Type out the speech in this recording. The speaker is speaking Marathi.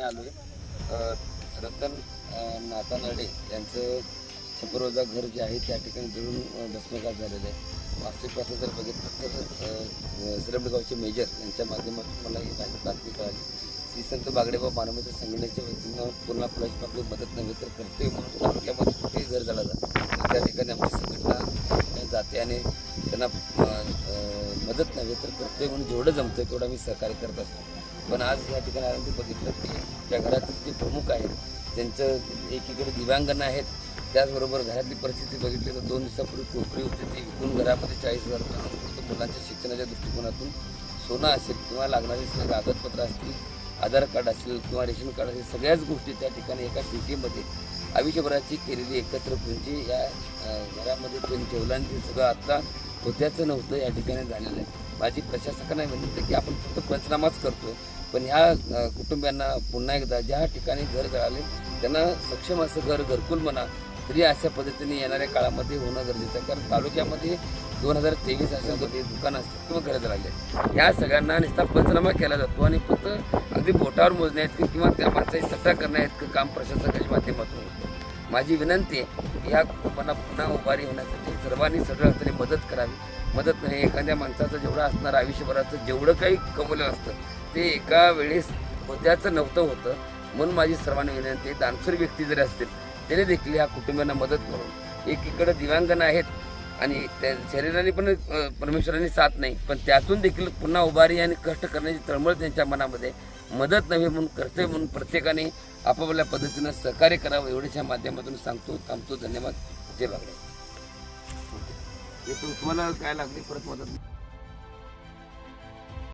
ठिकाणी आलो. आहे रतन नाता नडे यांचं छपरोजा घर जे आहे त्या ठिकाणी जळून भस्मघात झालेलं आहे. वास्तविक पाहता जर बघितलं तर सिरमडगावचे मेजर यांच्या माध्यमातून मला ही बातमी कळाली. श्री संत बागडेबा मानवमित्र संघटनेच्या वतीनं पूर्ण फुलाची आपली मदत नव्हे तर करते म्हणून आपल्यामध्ये कुठेही घर झालं तर. त्या ठिकाणी आमची संघटना जाते आणि त्यांना मदत नव्हे तर करतोय म्हणून जेवढं जमतंय तेवढं आम्ही सहकार्य करत असतो. पण आज या ठिकाणी आल्यानंतर बघितलं की त्या घरातील जे प्रमुख आहेत त्यांचं एकीकडे दिव्यांगण आहेत त्याचबरोबर घरातली परिस्थिती बघितली तर दोन दिवसापूर्वी कोकडी होती ती विकून घरामध्ये चाळीस हजार रुपये फक्त मुलांच्या शिक्षणाच्या दृष्टिकोनातून सोनं असेल किंवा लागणारी सगळं कागदपत्रं असतील आधार कार्ड असेल किंवा रेशन कार्ड असेल सगळ्याच गोष्टी त्या ठिकाणी एका पेटीमध्ये आयुष्यभराची केलेली एकत्र पुंजी या घरामध्ये त्यांनी ठेवलं आणि ते सगळं आत्ता होत्याचं नव्हतं या ठिकाणी झालेलं आहे. माझी प्रशासकांना विनंती की आपण फक्त पंचनामाच करतो. पण ह्या कुटुंबियांना पुन्हा एकदा ज्या ठिकाणी घर जळाले त्यांना सक्षम असं घर घरकुल म्हणा तरी अशा पद्धतीने येणाऱ्या काळामध्ये होणं गरजेचं आहे. कारण तालुक्यामध्ये दोन हजार तेवीस अशा दुकान दुकानं असतात किंवा घरं राहिले या सगळ्यांना नुसता पंचनामा केला जातो आणि फक्त अगदी बोटावर मोजण्या आहेत किंवा त्या माणसाची सट्टा करण्या इतकं काम प्रशासकाच्या माध्यमातून होतं. माझी विनंती आहे की ह्या कुटुंबांना पुन्हा उभारी होण्यासाठी सर्वांनी सगळं अर्थाने मदत करावी. मदत नाही एखाद्या माणसाचं जेवढं असणार आयुष्यभराचं जेवढं काही कमवलं असतं ते एका वेळेस होत्याचं नव्हतं होतं. म्हणून माझी सर्वांनी विनंती आहे दानशूर व्यक्ती जरी असतील त्याने देखील या कुटुंबियांना मदत करून एकीकडे दिव्यांगण आहेत आणि त्या शरीराने पण परमेश्वराने साथ नाही पण त्यातून देखील पुन्हा उभारी आणि कष्ट करण्याची तळमळ त्यांच्या मनामध्ये मदत नव्हे म्हणून कर्तव्य म्हणून प्रत्येकाने आपापल्या पद्धतीनं सहकार्य करावं एवढ्याच्या माध्यमातून सांगतो थांबतो धन्यवाद. जय बागडे तुम्हाला काय लागली परत मदत?